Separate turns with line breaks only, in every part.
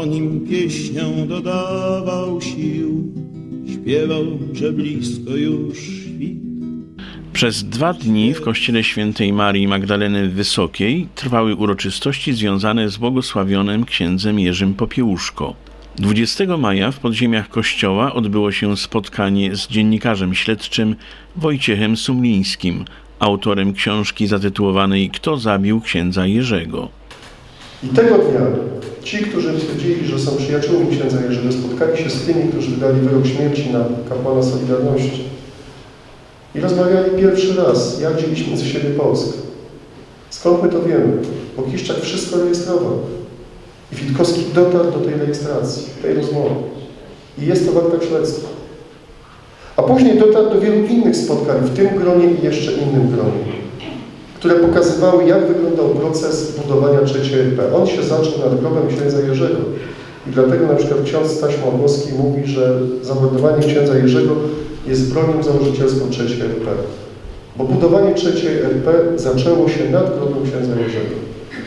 o nim pieśnią dodawał sił, śpiewał, że blisko już świt.
Przez dwa dni w kościele świętej Marii Magdaleny Wysokiej trwały uroczystości związane z błogosławionym księdzem Jerzym Popiełuszko. 20 maja w podziemiach kościoła odbyło się spotkanie z dziennikarzem śledczym Wojciechem Sumlińskim, autorem książki zatytułowanej Kto zabił księdza Jerzego.
I tego dnia ci, którzy twierdzili, że są przyjaciółmi księdza Jerzego, spotkali się z tymi, którzy wydali wyrok śmierci na kapłana Solidarności. I rozmawiali pierwszy raz, jak dzieliśmy ze siebie Polskę. Skąd my to wiemy? Bo Kiszczak wszystko rejestrował. I Witkowski dotarł do tej rejestracji, tej rozmowy. I jest to warte śledztwa. A później dotarł do wielu innych spotkań, w tym gronie i jeszcze innym gronie, które pokazywały, jak wyglądał proces budowania III RP. On się zaczął nad grobem księdza Jerzego. I dlatego na przykład ksiądz Staś Małgowski mówi, że zamordowanie księdza Jerzego jest bronią założycielską III RP. Bo budowanie III RP zaczęło się nad grobem księdza Jerzego.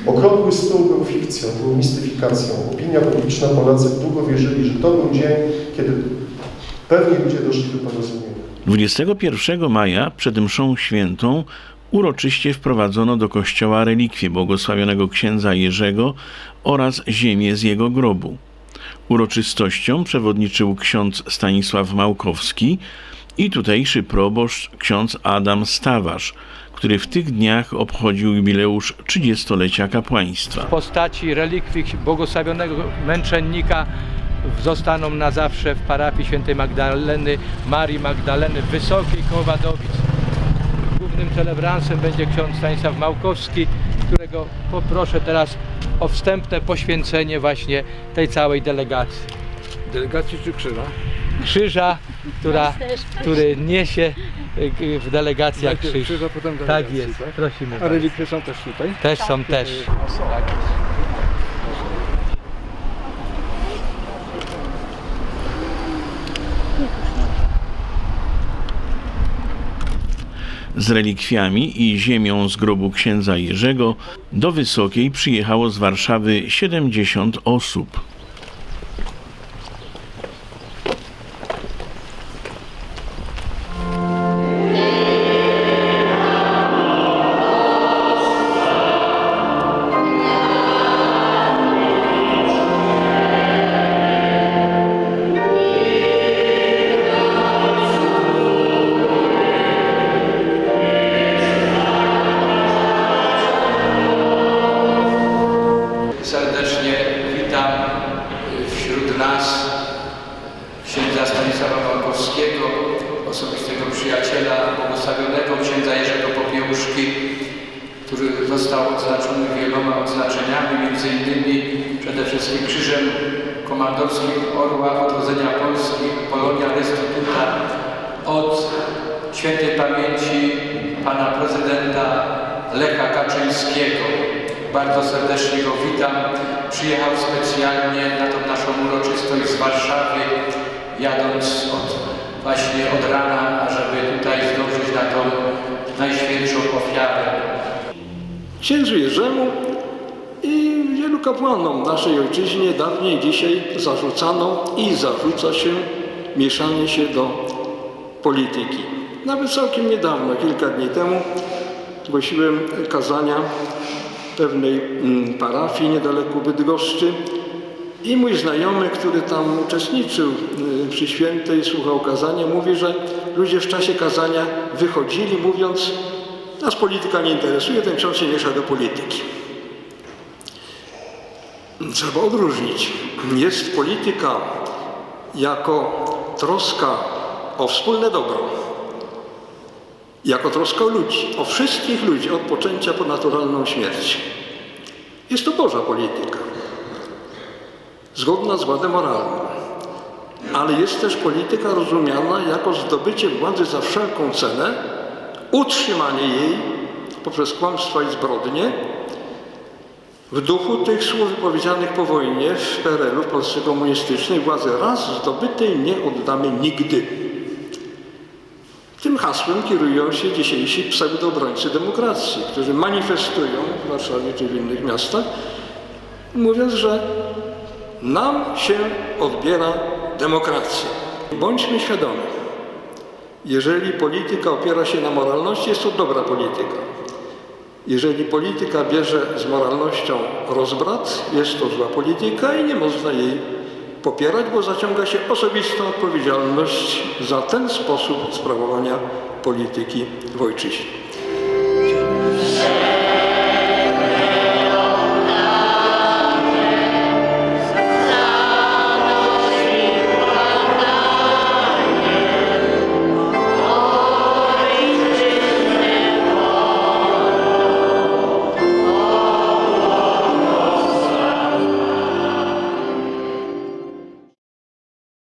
Okrągły stół był fikcją, był mistyfikacją. Opinia publiczna Polacy długo wierzyli, że to był dzień, kiedy pewni ludzie doszli do porozumienia.
21 maja przed mszą świętą uroczyście wprowadzono do kościoła relikwie błogosławionego księdza Jerzego oraz ziemię z jego grobu. Uroczystością przewodniczył ksiądz Stanisław Małkowski i tutejszy proboszcz ksiądz Adam Stawarz, który w tych dniach obchodził jubileusz 30-lecia kapłaństwa.
postaci relikwii błogosławionego męczennika zostaną na zawsze w parafii świętej Magdaleny, Marii Magdaleny Wysokiej koło Głównym celebransem będzie ksiądz Stanisław Małkowski, którego poproszę teraz o wstępne poświęcenie właśnie tej całej delegacji.
Delegacji czy krzyża?
Krzyża, która, który niesie y, w
Najpierw
krzyż.
krzyża, potem
Tak
delegacji,
jest,
tak?
prosimy.
A relikwie są też tutaj?
Też są też. Tak
Z relikwiami i ziemią z grobu księdza Jerzego do Wysokiej przyjechało z Warszawy 70 osób.
Stanisława Małkowskiego, osobistego przyjaciela błogosławionego księdza Jerzego Popiełuszki, który został odznaczony wieloma odznaczeniami, między innymi przede wszystkim Krzyżem Komandorskim Orła Odrodzenia Polski Polonia Restituta od świętej pamięci pana prezydenta Lecha Kaczyńskiego. Bardzo serdecznie go witam. Przyjechał specjalnie na tą naszą uroczystość z Warszawy, jadąc od, właśnie od rana, ażeby tutaj zdążyć na tą najświętszą ofiarę.
Księdzu Jerzemu i wielu kapłanom naszej ojczyźnie dawniej dzisiaj zarzucano i zarzuca się mieszanie się do polityki. Nawet całkiem niedawno, kilka dni temu, głosiłem kazania pewnej mm, parafii niedaleko Bydgoszczy i mój znajomy, który tam uczestniczył y, przy świętej, słuchał kazania, mówi, że ludzie w czasie kazania wychodzili mówiąc, nas polityka nie interesuje, ten ksiądz się miesza do polityki. Trzeba odróżnić. Jest polityka jako troska o wspólne dobro, jako troska o ludzi, o wszystkich ludzi, od poczęcia po naturalną śmierć. Jest to Boża polityka, zgodna z ładem moralnym. Ale jest też polityka rozumiana jako zdobycie władzy za wszelką cenę, utrzymanie jej poprzez kłamstwa i zbrodnie w duchu tych słów wypowiedzianych po wojnie w PRL-u, w Polsce komunistycznej, władzy raz zdobytej nie oddamy nigdy. Tym hasłem kierują się dzisiejsi pseudoobrońcy demokracji, którzy manifestują w Warszawie czy w innych miastach, mówiąc, że nam się odbiera demokrację. Bądźmy świadomi, jeżeli polityka opiera się na moralności, jest to dobra polityka. Jeżeli polityka bierze z moralnością rozbrat, jest to zła polityka i nie można jej popierać, bo zaciąga się osobistą odpowiedzialność za ten sposób sprawowania polityki w ojczyźnie.